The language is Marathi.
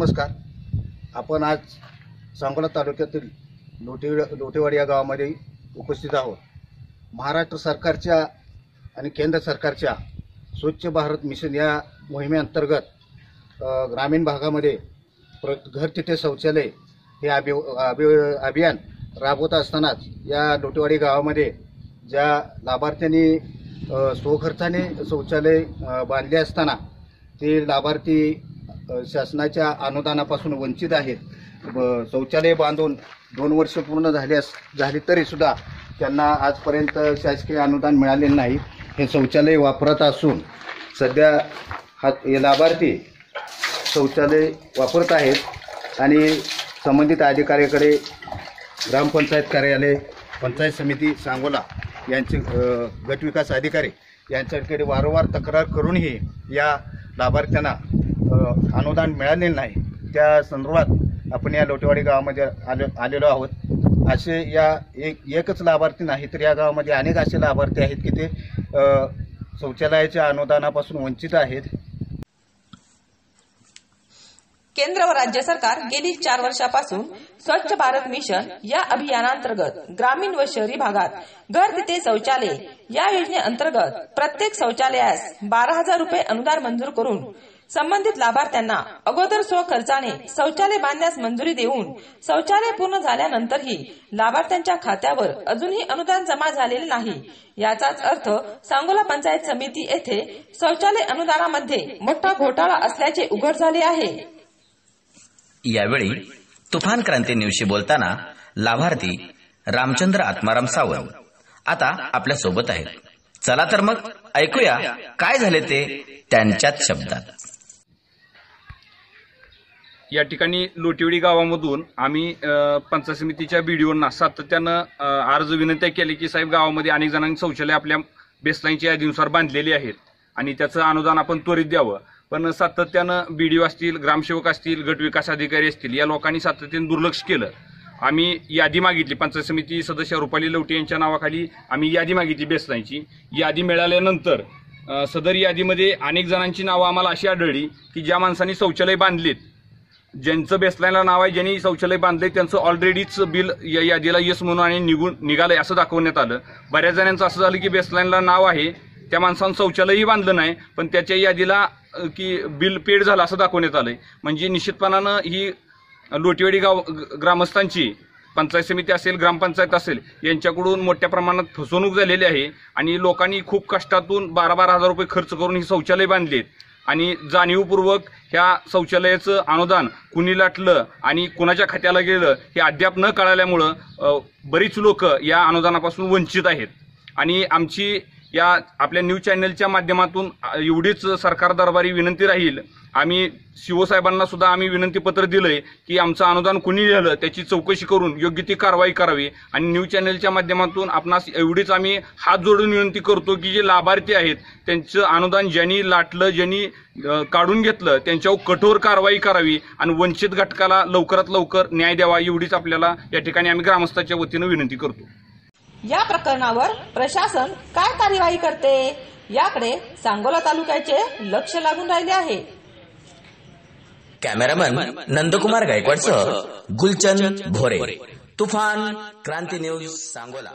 नमस्कार. आपण आज सांगोला तालुक्यातील लोटे लोटेवाडी या गावामध्ये उपस्थित आहोत. महाराष्ट्र सरकारच्या आणि केंद्र सरकारच्या स्वच्छ भारत मिशन या मोहिमेअंतर्गत ग्रामीण भागामध्ये प्र घर तिथे शौचालय हे अभि अभि अभियान राबवत असतानाच या लोटेवाडी गावामध्ये ज्या लाभार्थ्यांनी स्वखर्चाने शौचालय बांधले असताना ते लाभार्थी शासनाच्या अनुदानापासून वंचित आहेत. शौचालय बांधून दोन वर्ष पूर्ण झाल्यास झाली तरी सुद्धा त्यांना आजपर्यंत शासकीय अनुदान मिळालेलं नाही. हे शौचालय वापरत असून सध्या हा हे लाभार्थी शौचालय वापरत आहेत आणि संबंधित अधिकाऱ्याकडे ग्रामपंचायत कार्यालय पंचायत समिती सांगोला यांचे गटविकास अधिकारी यांच्याकडे वारंवार तक्रार करूनही या लाभार्थ्यांना अनुदान मिळालेलं नाही. त्या संदर्भात आपण या लोटेवाडी गावामध्ये आलो आलेलो आहोत. असे या एक एकच लाभार्थी नाही तर या गावामध्ये अनेक असे लाभार्थी आहेत की ते शौचालयाच्या अनुदानापासून वंचित आहेत. केंद्र व राज्य सरकार गेली चार वर्षापासून स्वच्छ भारत मिशन या अभियानांतर्गत ग्रामीण व शहरी भागात घर तिथे शौचालय या योजनेअंतर्गत प्रत्येक शौचालयास बारा हजार रुपये अनुदान मंजूर करून संबंधित लाभार्थ्यांना अगोदर स्वखर्चाने शौचालय बांधण्यास मंजुरी देऊन शौचालय पूर्ण झाल्यानंतरही लाभार्थ्यांच्या खात्यावर अजूनही अनुदान जमा झालेले नाही. याचाच अर्थ सांगोला पंचायत समिती येथे शौचालय अनुदानामध्ये मोठा घोटाळा असल्याचे उघड झाले आहे. यावेळी तुफान क्रांती न्यूजशी बोलताना लाभार्थी रामचंद्र आत्माराम सावंत आता आपल्यासोबत आहेत. चला तर मग ऐकूया काय झाले ते त्यांच्याच शब्दात. या ठिकाणी लोटिवडी गावामधून आम्ही पंचायत समितीच्या बीडीओंना सातत्यानं अर्ज विनंत्या केली की साहेब गावामध्ये अनेक जणांनी शौचालय आपल्या बेसलाईनच्या यादीनुसार बांधलेली आहेत आणि त्याचं अनुदान आपण त्वरित द्यावं. पण सातत्यानं बीडीओ असतील ग्रामसेवक असतील गट विकास अधिकारी असतील या लोकांनी सातत्यानं दुर्लक्ष केलं. आम्ही यादी मागितली पंचायत समिती सदस्य रुपाली लवटे यांच्या नावाखाली आम्ही यादी मागितली बेसलाईनची. यादी मिळाल्यानंतर सदर यादीमध्ये अनेक जणांची नावं आम्हाला अशी आढळली की ज्या माणसांनी शौचालय बांधलीत ज्यांचं बेसलाईनला नाव आहे ज्यांनी शौचालय बांधले त्यांचं ऑलरेडीच बिल या यादीला यस म्हणून आणि निघून निघालंय असं दाखवण्यात आलं. बऱ्याच जणांचं असं झालं की बेसलाईनला नाव आहे त्या माणसानं शौचालयही बांधलं नाही पण त्याच्या यादीला की बिल पेड झालं असं दाखवण्यात आलंय. म्हणजे निश्चितपणानं ही लोटेवाडी गाव ग्रामस्थांची पंचायत समिती असेल ग्रामपंचायत असेल यांच्याकडून मोठ्या प्रमाणात फसवणूक झालेली आहे आणि लोकांनी खूप कष्टातून बारा बारा हजार रुपये खर्च करून ही शौचालय बांधलीत. आणि जाणीवपूर्वक ह्या शौचालयाचं अनुदान कुणी लाटलं आणि कुणाच्या खात्याला गेलं हे अद्याप न कळाल्यामुळं बरीच लोक या अनुदानापासून वंचित आहेत. आणि आमची या आपल्या न्यूज चॅनलच्या माध्यमातून एवढीच सरकार दरबारी विनंती राहील. आम्ही शिवसाहेबांना सुद्धा आम्ही विनंतीपत्र दिलंय की आमचं अनुदान कुणी लिहिलं त्याची चौकशी करून योग्य ती कारवाई करावी. आणि न्यूज चॅनलच्या माध्यमातून आपणास एवढीच आम्ही हात जोडून विनंती करतो की जे लाभार्थी आहेत त्यांचं अनुदान ज्यांनी लाटलं ज्यांनी काढून घेतलं त्यांच्यावर कठोर कारवाई करावी आणि वंचित घटकाला लवकरात लवकर न्याय द्यावा एवढीच आपल्याला या ठिकाणी आम्ही ग्रामस्थाच्या वतीनं विनंती करतो. या प्रकरणावर प्रशासन काय कार्यवाही करते? याकडे सांगोला तालुक्याचे लक्ष लागून राहिले आहे. कॅमेरामन नंदकुमार गायकवाडसह गुलचंद भोरे. तुफान क्रांती न्यूज सांगोला.